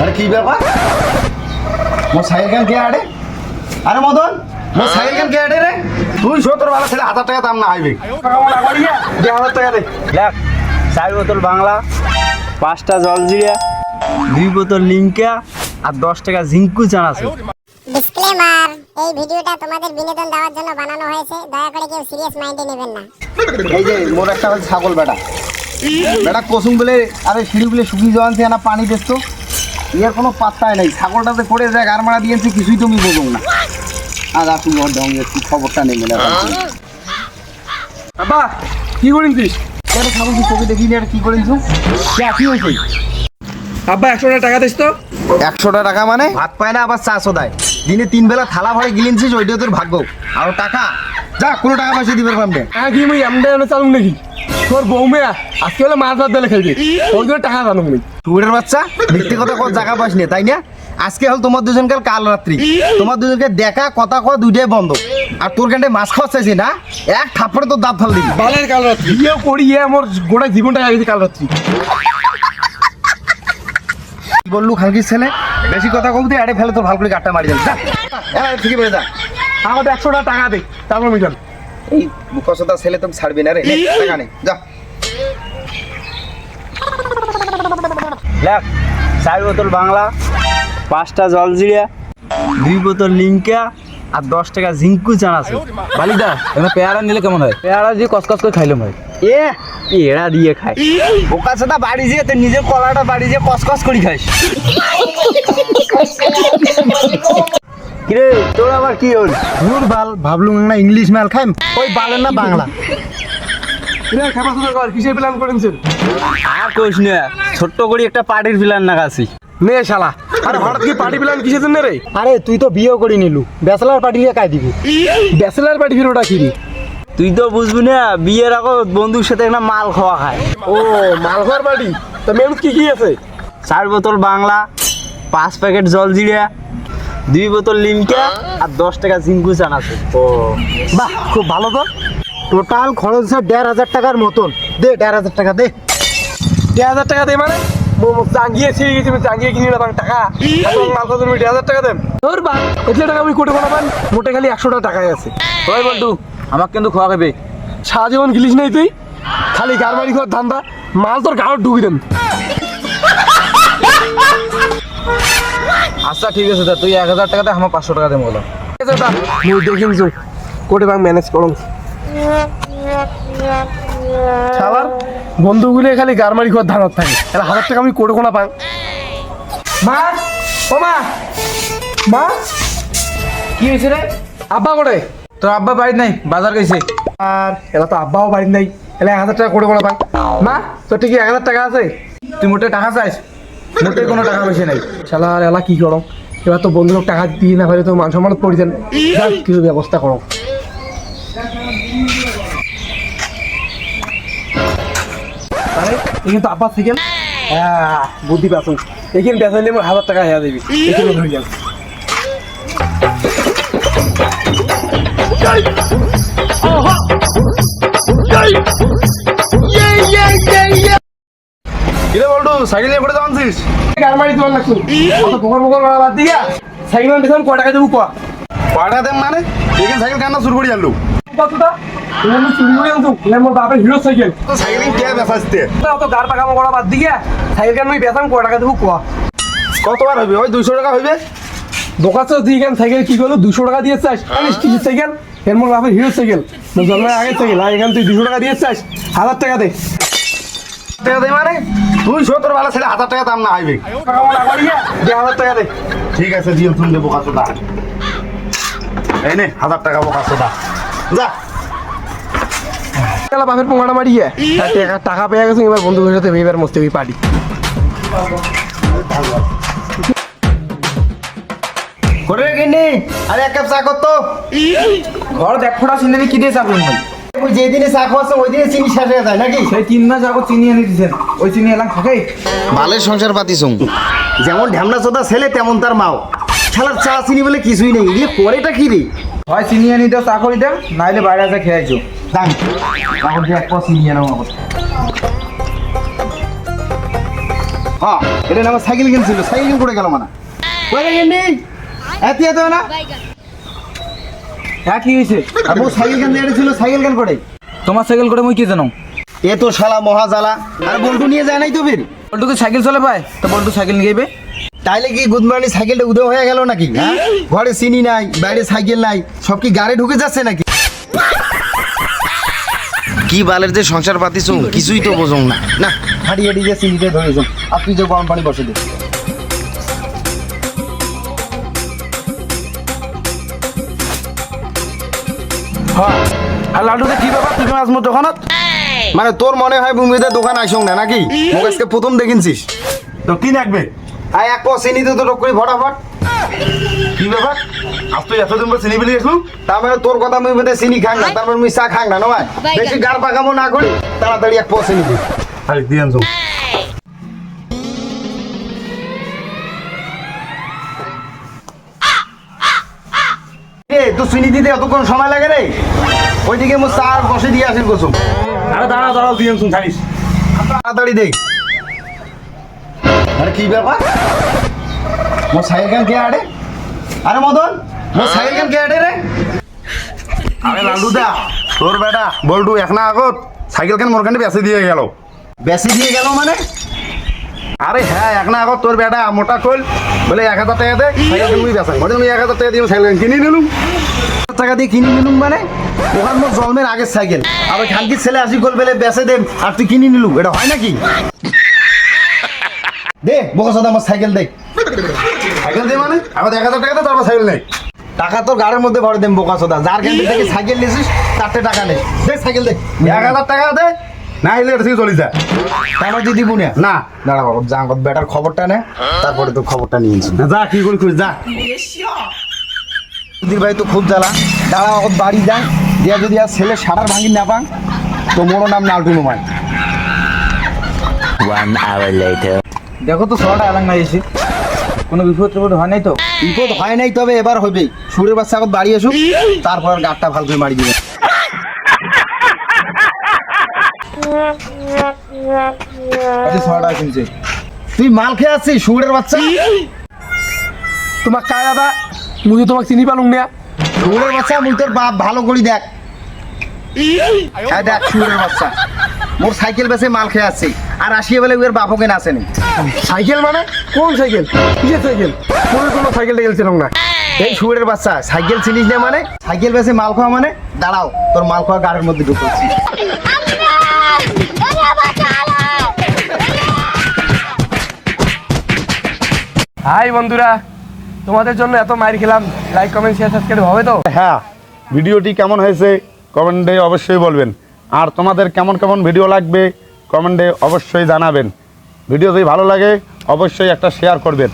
আরে কি ব্যাপার? মোর সাইকেল কেন কে আড়ে আরে মদন মোর সাইকেল কেন কে আড়ে রে? তুই ছেলে হাজার টাকা দাম না আইবে। হাজার টাকা দেখ চার বোতল বাংলা পাঁচটা জল জিরা দুই বোতল লিঙ্কা আর দশ টাকা জিঙ্কু জানাছে ডিসক্লেমার এই ভিডিওটা তোমাদের বিনোদন দেওয়ার জন্য বানানো হয়েছে। দয়া করে কেউ সিরিয়াস মাইন্ডে নেবেন না। এই যে মোর একটা হচ্ছে ছাগল বেটা। বেটা কসুম বলে আরে সিঁড়ি বলে শুকিয়ে যাওয়ান না পানি দিস ইয়ের কোনো পাত্তাই নেই। ছাগলটাতে পড়ে যায় গার মারা দিয়েছে কিছুই তুমি বোঝো না। আর আসুন ওর ঢঙ্গে একটু খবরটা নেই মেলে বাবা কি করেছিস কেন ছাগল কি চোখে দেখিনি আর কি করেছ কি হয়েছে? আব্বা একশো টাকা দিস তো। একশোটা টাকা মানে? ভাত পায় না আবার চারশো দেয় দিনে তিন বেলা থালা ভরে গিলিনছিস ওইটা তোর ভাগ্য। আর টাকা? যা কোনো টাকা পয়সা দিবে পারবে হ্যাঁ কি মুই এনে চালুম নাকি তোর বউ মেয়া আজকে হলে মাছ ভাত দিলে খাইবে। ওই জন্য টাকা জানুম নি টুকুরের বাচ্চা? মিথ্যে কথা কত জায়গা পাস নি তাই না? আজকে হল তোমার দুজনকার কাল রাত্রি। তোমার দুজনকে দেখা কথা কওয়া দুইটাই বন্ধ। আর তোর কান্ডে মাছ খাওয়া চাইছি না এক থাপ্পড়ে তোর দাঁত ফাল দিবি। বালের কাল রাত্রি। বিয়ে করি ইয়ে আমার গোটা জীবনটা গেছে কাল রাত্রি। বললু খালকির ছেলে? বেশি কথা কবি আরে ফেলে তোর ভালো করে গাটটা মারি যাবে যা। ঠিকই বলে যা। আমাদের একশো টাকা দে তারপর মিটান এই মুখসতা ছেলে তোকে ছাড়বি না রে। নে, টাকা নে যা। দেখ চার বোতল বাংলা পাঁচটা জল জিরা দুই বোতল লিঙ্কা আর দশ টাকা জিঙ্কু জানাছে বালিদা এখানে পেয়ারা নিলে কেমন হয়? পেয়ারা দিয়ে কসকস করে খাইলাম ভাই এ এড়া দিয়ে খায়। বোকা সাদা বাড়ি যেয়ে তোর নিজের কলাটা বাড়ি যেয়ে কসকস করি খাইস। কিরে তোর আবার কি হল? দূর বাল ভাবলুম না ইংলিশ মাল খাইম। ওই বালের না বাংলা। খেপা সুন্দর কর কিসের প্ল্যান করেছেন আর না ছোট্ট করে একটা পার্টির প্ল্যান নাগাছি নে শালা আরে হঠাৎ কি পার্টি প্ল্যান কিসের জন্য রে? আরে তুই তো বিয়ে করে নিলু ব্যাচেলার পার্টি নিয়ে কাই দিবি? ব্যাচেলার পার্টি ফিরোটা কি? তুই তো বুঝবি না বিয়ের আগত বন্ধুর সাথে একটা মাল খাওয়া খায়। ও মালঘর পার্টি? তা মেনুত কি কি আছে? চার বোতল বাংলা পাঁচ প্যাকেট জল জিরা দুই বোতল লিমকা আর দশ টাকা জিঙ্কু চান আছে। ও, বাহ, খুব ভালো তো। টোটাল খরচ হচ্ছে দেড় হাজার টাকার মতন। দে, দেড় হাজার টাকা দে। দেড় হাজার টাকা দে মানে? চাঙ্গিয়ে কিনে টাকা। তুমি দেড় হাজার টাকা তোর টাকা কোটে খালি একশো টাকায় আছে। বল্টু কিন্তু নাই তুই? খালি ধান্দা, মাল তোর গাড় ডুবি দেন। আচ্ছা ঠিক আছে তুই এক হাজার টাকা দে আমার পাঁচশো টাকা দে বলো মুই দেখিন চু কোটে বাং ম্যানেজ করুন শালার বন্ধুগুলো খালি গারমারি ঘর ধানত থাকে। এরা হাজার টাকা আমি কোটে কোনা পাং। মা ও মা। মা। কি হয়েছে রে? আব্বা কোটে? তোর আব্বা বাড়ি নাই বাজার গেছে। আর এলা তো আব্বাও বাড়ির নাই এলা এক হাজার টাকা কোটে কোনা পাং। মা তোর ঠিক এক হাজার টাকা আছে? তুই মোটে টাকা চাইস? মোটে কোনো টাকা পয়সা নাই। শালার এলা কি করো এবার তো বন্ধু লোক টাকা দিয়ে না পারে তো মান সম্মান পড়ি দেন কিছু ব্যবস্থা করো আরে এখানে তো আব্বা থেকে বুদ্ধি পাচ্ছ এখানে বেচাইলে আমার হাজার টাকা হেয়া দিবি। এখানে ধরে যান কিরে বলটু সাইকেল নিয়ে পড়ে যাচ্ছিস গারমারি তোমার লাগছো। অত পোকর পোকর মারা বাদ দিয়া সাইকেল দিলাম কয় টাকা দেবো কোয়া কয়টা দেন মানে? এখানে সাইকেল কেন শুরু করে জানলু কতটা? তুমি আমি চুরি করে আনছো। তুমি আমার বাপের হিরো সাইকেল। তো সাইকেলিং কে বেসাইতে অত গার পাকামো করা বাদ দিয়া সাইকেল কেন আমি বেচাম কয় টাকা দেবো কোয়া কতবার হইবে? ওই দুইশো টাকা হইবে? দোকান তো দিয়ে সাইকেল কি করল? দুশো টাকা দিয়ে চাস। স্টিলের সাইকেল? এর বাপের হিরো সাইকেল। জন্মের আগে সাইকেল আর এখান তুই দুশো টাকা দিয়ে চাস। হাজার টাকা দে। টাকা দে মানে? তুই শো তোর ভালো ছেলে হাজার টাকা দাম না আইবে। দে হাজার টাকা দে। ঠিক আছে দিও তুমি দেবো কাছোটা এই নে হাজার টাকা বোকা সোদা যা। তাহলে বাপের পোঙাটা মারিয়ে টাকা টাকা পেয়ে গেছে এবার বন্ধুদের সাথে এবার মস্তি ওই পার্টি। করে কিনি আরে এক কাপ চা করতো ঘর দেখ ফোটা সিনারি কি দিয়ে ভাই ওই যেদিনে চা খাওয়াচ্ছে ওই দিনে চিনি শেষ হয়ে যায় নাকি? সেই তিন মাস যাব চিনি এনে দিয়েছেন ওই চিনি এলাম থাকে বালের সংসার পাতিছুম যেমন ঢ্যামনা চোদা ছেলে তেমন তার মাও। খেলার চা চিনি বলে কিছুই নেই। দিয়ে পরেটা কি রে? হয় চিনি এনে দাও চা করে দেন নাইলে বাইরে আসে খেয়েছো। দাম। এখন যে এক পাও চিনি এনে আমার হ্যাঁ এটা আমার সাইকেল কিনছিল সাইকেল করে গেল মানে। কোথায় কিননি এত এত না? হ্যাঁ কি হয়েছে। আর মোর সাইকেল কেন ছিল সাইকেল কেন করে। তোমার সাইকেল করে মুই কি জানো? এ তো শালা মহাজালা। আর বল্টু নিয়ে যায় নাই তো ফির? বল্টু কি সাইকেল চলে পায়? তো বল্টু সাইকেল নিয়ে যাবে তাইলে কি গুদমানি সাইকেলটা উদয় হয়ে গেল নাকি হ্যাঁ? ঘরে চিনি নাই বাইরে সাইকেল নাই সব কি গাড়ি ঢুকে যাচ্ছে নাকি? কি বালের যে সংসার পাতিছ কিছুই তো বোঝং না। না হাঁটি হাঁটি যে চিনিতে ধরেছ তুই যে গরম পানি বসে দে হ্যাঁ। আর লাড্ডুতে কি ব্যাপার? দোকানত? মানে তোর মনে হয় ভূমিতে দোকান আইসং না নাকি? মোক আজকে প্রথম দেখিনছিস। তো কি লাগবে? আর এক পর চিনিতে তো করি ফটাফট। কি ব্যাপার? আজ তুই এতদিন পর চিনি বিলি আসলু তার মানে তোর কথা মুই বোধহয় চিনি খাং না তারপর মুই চা খাং না নয়? বেশি গাড় পাকামো না করি তাড়াতাড়ি এক পর চিনি দিই আরে দিয়ে আনছো। এ তুই চিনি দিতে এতক্ষণ সময় লাগে রে? ওইদিকে মোর চা বসে দিয়ে আসিল কুসুম আরে দাঁড়া দাঁড়াও দিয়ে আনছো জানিস তাড়াতাড়ি দেখ আরে কি ব্যাপার? মোর সাইকেল কেন কে আড়ে আরে মদন মোর সাইকেল কেন কে আড়ে রে? আরে লাড্ডু দা তোর বেটা বল্টু এক না আগত সাইকেল কেন মোর কানে বেঁচে দিয়ে গেল? বেশি দিয়ে গেল মানে? আরে হ্যাঁ এক না আগত তোর বেটা মোটা কইল বলে এক হাজার টাকা দে, সাইকেল বলে তুমি এক হাজার টাকা দিয়ে সাইকেল কিনে নিলুম। টাকা দিয়ে কিনে নিলুম মানে? ওখান মোর জন্মের আগের সাইকেল। আবার খানকির ছেলে আসি কল বেলে, বেচে দে, আর তুই কিনে নিলু এটা হয় নাকি? দে বকসাদ আমার সাইকেল দে। সাইকেল দে মানে? আবার এক হাজার টাকা দে, তারপর সাইকেল নেই টাকা তোর গাড়ির মধ্যে ভরে দেন বোকা সোদা যার কাছ থেকে সাইকেল নিয়েছিস তারটে টাকা নেই দে, সাইকেল দে। এক হাজার টাকা দে। না হলে এটা থেকে চলে বুনে না? দাঁড়া বাবা যা আমার বেটার খবরটা নে তারপরে তো খবরটা নিয়েছি না, যা কি করি খুঁজ যা। দিদির ভাই তো খুব জ্বালা। দাঁড়া ওর বাড়ি যান দিয়া যদি আর ছেলে সারার ভাঙি না পাং তো মোরও নাম নালটু নুমাই One hour later. দেখো তো সবাটা এলাং না এসে। কোনো বিপদ টিপদ হয় নাই তো? বিপদ হয় নাই তবে এবার হবে সুরের বাচ্চা এখন বাড়ি এসুক তারপর গাড়টা ভালো করে মারি দিবে। আচ্ছা সবাটা শুনছে তুই মাল খেয়ে সুরের বাচ্চা? তোমার কায় দাদা মুই তোমাকে চিনি পালুম না। বাচ্চা মুই তোর বাপ ভালো করি দেখ। হ্যাঁ দেখ বাচ্চা। মোর সাইকেল বেসে মাল খেয়ে আসছে। আর আসিয়ে বলে ওর বাপকে না। আসেনি সাইকেল মানে? কোন সাইকেল? কিসের সাইকেল? কোনো কোনো সাইকেল টাইকেল ছিলাম না। এই সুরের বাচ্চা সাইকেল চিনিস না মানে? সাইকেল বেসে মাল খাওয়া মানে? দাঁড়াও তোর মাল খাওয়া গাড়ির মধ্যে ঢুকছি। হাই বন্ধুরা, তোমাদের জন্য এত মাইর খেলাম। লাইক কমেন্ট শেয়ার সাবস্ক্রাইব হবে তো? হ্যাঁ ভিডিওটি কেমন হয়েছে কমেন্টে অবশ্যই বলবেন। আর তোমাদের কেমন কেমন ভিডিও লাগবে কমেন্টে অবশ্যই জানাবেন। ভিডিও যদি ভালো লাগে, অবশ্যই একটা শেয়ার করবেন।